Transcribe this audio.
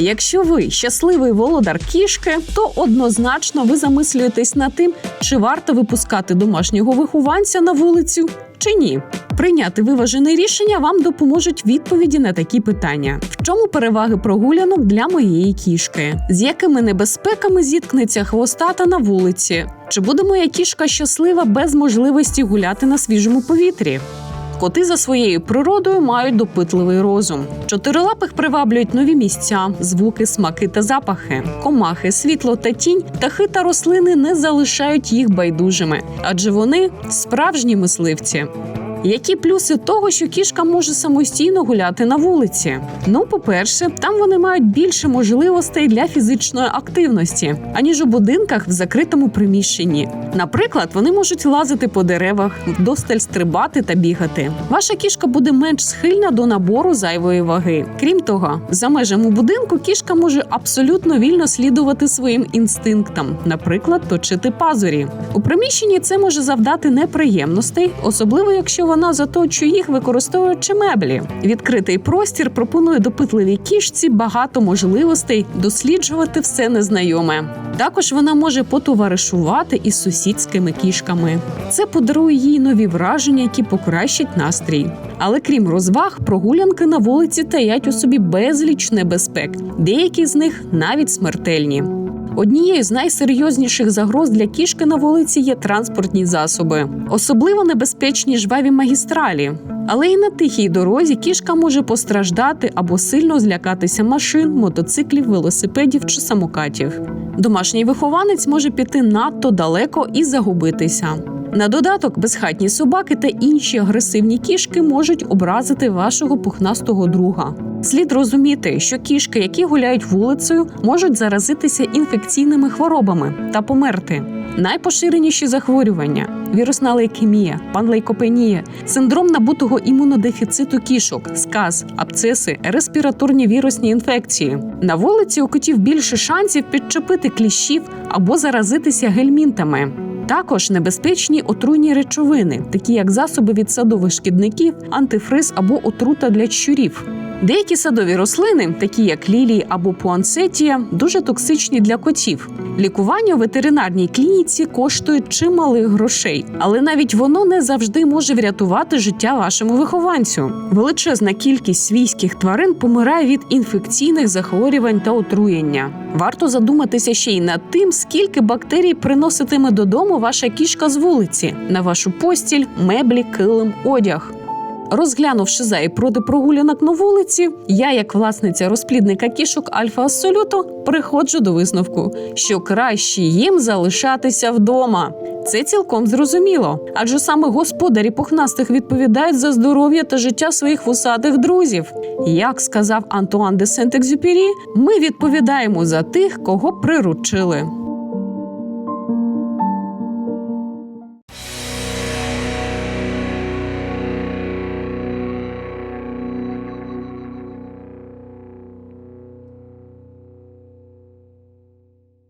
Якщо ви щасливий володар кішки, то однозначно ви замислюєтесь над тим, чи варто випускати домашнього вихованця на вулицю чи ні. Прийняти виважене рішення вам допоможуть відповіді на такі питання: в чому переваги прогулянок для моєї кішки? З якими небезпеками зіткнеться хвостата на вулиці? Чи буде моя кішка щаслива без можливості гуляти на свіжому повітрі? Коти за своєю природою мають допитливий розум. Чотирилапих приваблюють нові місця, звуки, смаки та запахи. Комахи, світло та тінь, птахи та рослини не залишають їх байдужими, адже вони справжні мисливці. Які плюси того, що кішка може самостійно гуляти на вулиці? Ну, по-перше, там вони мають більше можливостей для фізичної активності, аніж у будинках в закритому приміщенні. Наприклад, вони можуть лазити по деревах, вдосталь стрибати та бігати. Ваша кішка буде менш схильна до набору зайвої ваги. Крім того, за межами будинку кішка може абсолютно вільно слідувати своїм інстинктам, наприклад, точити пазурі. У приміщенні це може завдати неприємностей, особливо якщо вона заточує їх, використовуючи меблі. Відкритий простір пропонує допитливій кішці багато можливостей досліджувати все незнайоме. Також вона може потоваришувати із сусідськими кішками. Це подарує їй нові враження, які покращать настрій. Але крім розваг, прогулянки на вулиці таять у собі безліч небезпек. Деякі з них навіть смертельні. Однією з найсерйозніших загроз для кішки на вулиці є транспортні засоби, особливо небезпечні жваві магістралі. Але і на тихій дорозі кішка може постраждати або сильно злякатися машин, мотоциклів, велосипедів чи самокатів. Домашній вихованець може піти надто далеко і загубитися. На додаток, безхатні собаки та інші агресивні кішки можуть образити вашого пухнастого друга. Слід розуміти, що кішки, які гуляють вулицею, можуть заразитися інфекційними хворобами та померти. Найпоширеніші захворювання: вірусна лейкемія, панлейкопенія, синдром набутого імунодефіциту кішок, сказ, абцеси, респіраторні вірусні інфекції. На вулиці у котів більше шансів підчепити кліщів або заразитися гельмінтами. Також небезпечні отруйні речовини, такі як засоби від садових шкідників, антифриз або отрута для щурів. Деякі садові рослини, такі як лілії або пуансетія, дуже токсичні для котів. Лікування у ветеринарній клініці коштує чималих грошей, але навіть воно не завжди може врятувати життя вашому вихованцю. Величезна кількість свійських тварин помирає від інфекційних захворювань та отруєння. Варто задуматися ще й над тим, скільки бактерій приноситиме додому ваша кішка з вулиці на вашу постіль, меблі, килим, одяг. Розглянувши за і проти прогулянок на вулиці, я, як власниця розплідника кішок Альфа Ассолюто, приходжу до висновку, що краще їм залишатися вдома. Це цілком зрозуміло, адже саме господарі пухнастих відповідають за здоров'я та життя своїх вусатих друзів. Як сказав Антуан де Сент-Екзюпері, ми відповідаємо за тих, кого приручили.